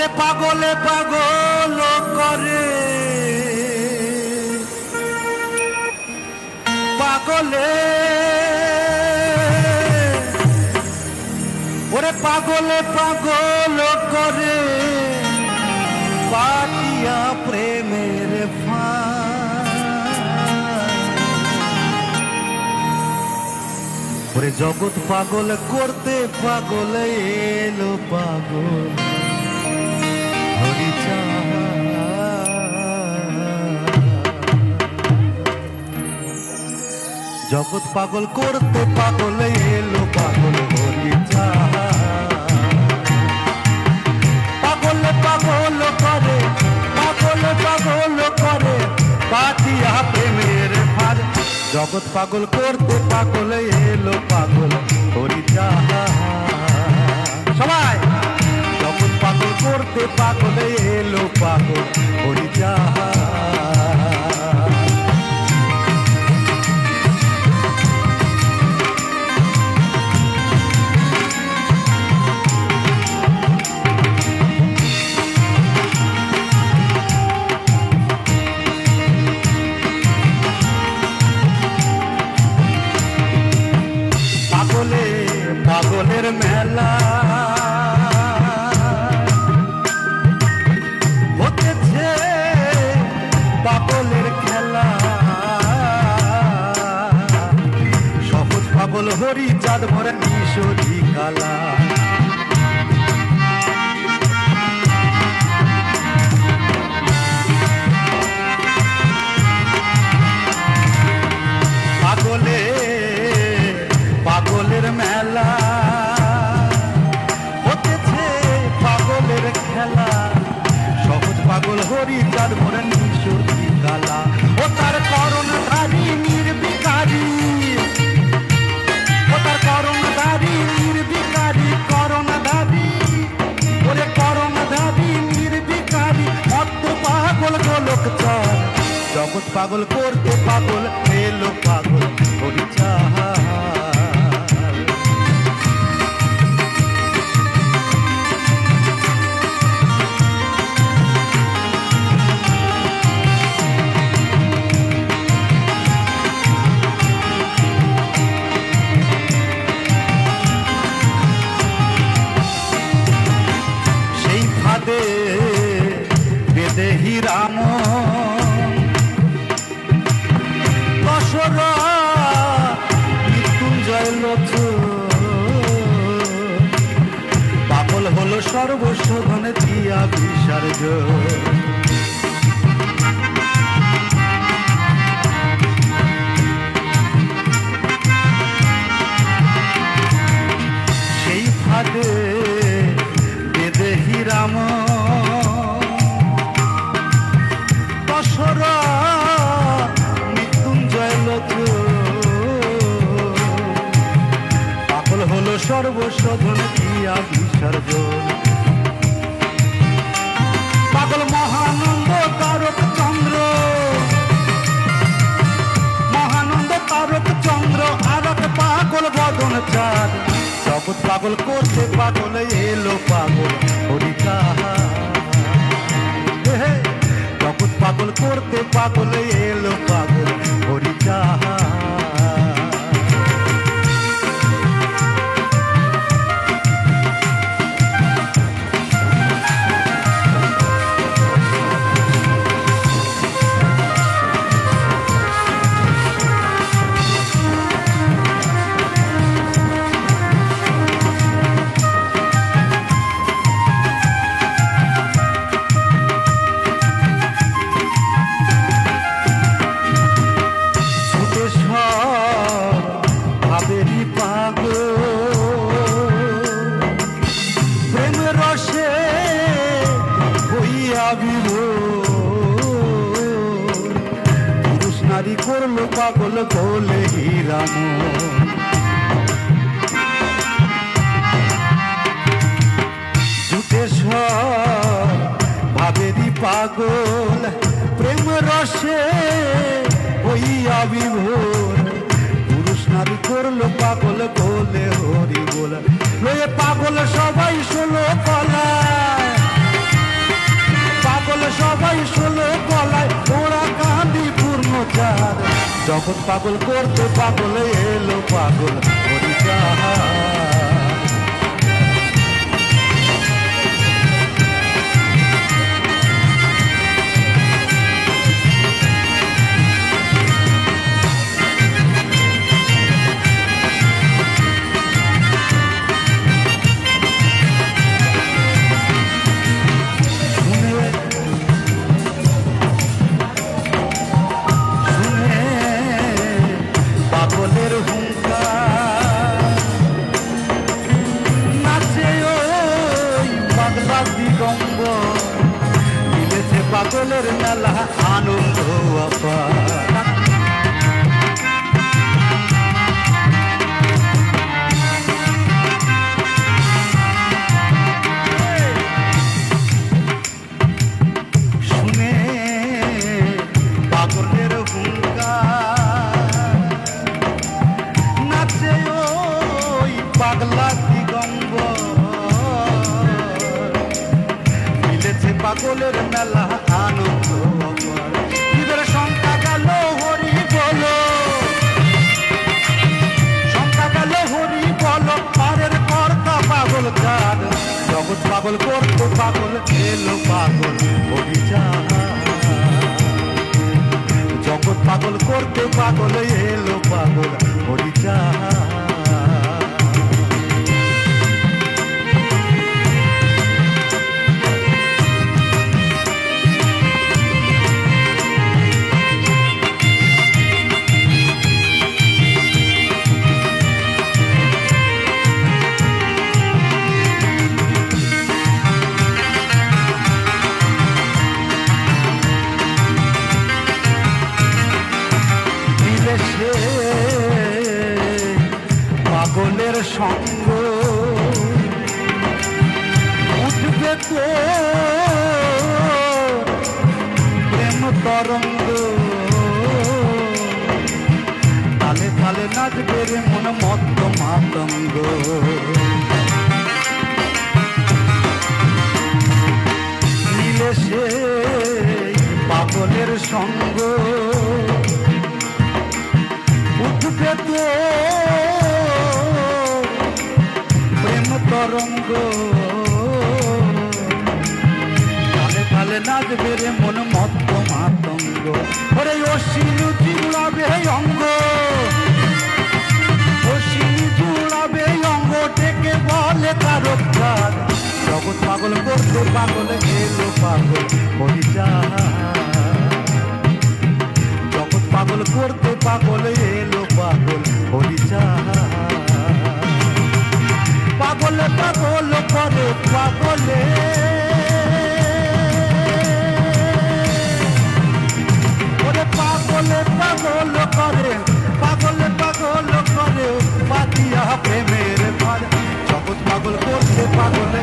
ওরে পাগলে পাগল করে। পাগলে। ওরে পাগলে পাগল করে। পাতিয়া প্রেমের ওরে জগৎ পাগল করতে পাগল এলো পাগল। জগৎ পাগল করতে পাগল এলো পাগল হরি পাগল পাগল করে, পাগল পাগল করে পাতিয়া প্রেমের ফার জগৎ পাগল করতে পাগল এলো পাগল হরি সবাই! করতে পাগল এলো পাগল পাগলে পাগলের মেলা। হরি চাঁদ ভরে নিশোরি কালা। পাগল করতে পাগল এলো পাগল। পাগল হলো সর্বস্ব ধনে দিয়া বিসর্জ সেই ফাঁদে বেদেহি রাম। দশরা মৃত্যুঞ্জয় সর্বশোধন দিয়া বিসর্জন পাগল মহানন্দ তারক চন্দ্র। মহানন্দ তারক চন্দ্র আরক পাগল বদন চাঁদ। জগৎ পাগল করতে পাগল এলো পাগল হরি কাহা হে, জগৎ পাগল করতে পাগল এলো ভারী করল পাগল তোলে হিরাম জুটে ভাবেরি পাগল, প্রেম রসে ওই আবিভোর পুরুষ নারী করল পাগল তোলে হরি বল পাগল সবাই শোনো কলায় পাগল সবাই শোনো কলায় ওরা কাঁদি চাঁদ যখন পাগল করতে পাগল এলো পাগল হরিচাঁদ পাগলের মেলা আনন্দ অপার পাগলের মেলা আনন্দ। ঈদের পাগল জগৎ পাগল করতো পাগল, এলো পাগল হরি জগৎ পাগল করতে পাগল, এলো পাগল হরি চাঁদ সঙ্গ উঠবে তো প্রেম তরঙ্গ। তালে তালে নাচবে রে মন মত্ত মাতঙ্গ। নিলে সে পাগলের সঙ্গ। উঠবে তো তরঙ্গ তালে তালে নাচবে রে মন মত্ত মাতঙ্গ। ওরে অশ্বিন জুড়াবে অঙ্গ। অশ্বিন জুড়াবে অঙ্গ, ডেকে বলে কারও কাজ জগৎ পাগল করতে পাগল, এলো পাগল হরিচা জগৎ পাগল করতে পাগল, এলো পাগল হরিচা পাগলে, পাগল করে পাগলে। ওরে পাগলে, পাগল করে পাগলে, পাগল করে পাতিয়া প্রেমের ঘর জগৎ পাগল করতে পাগল।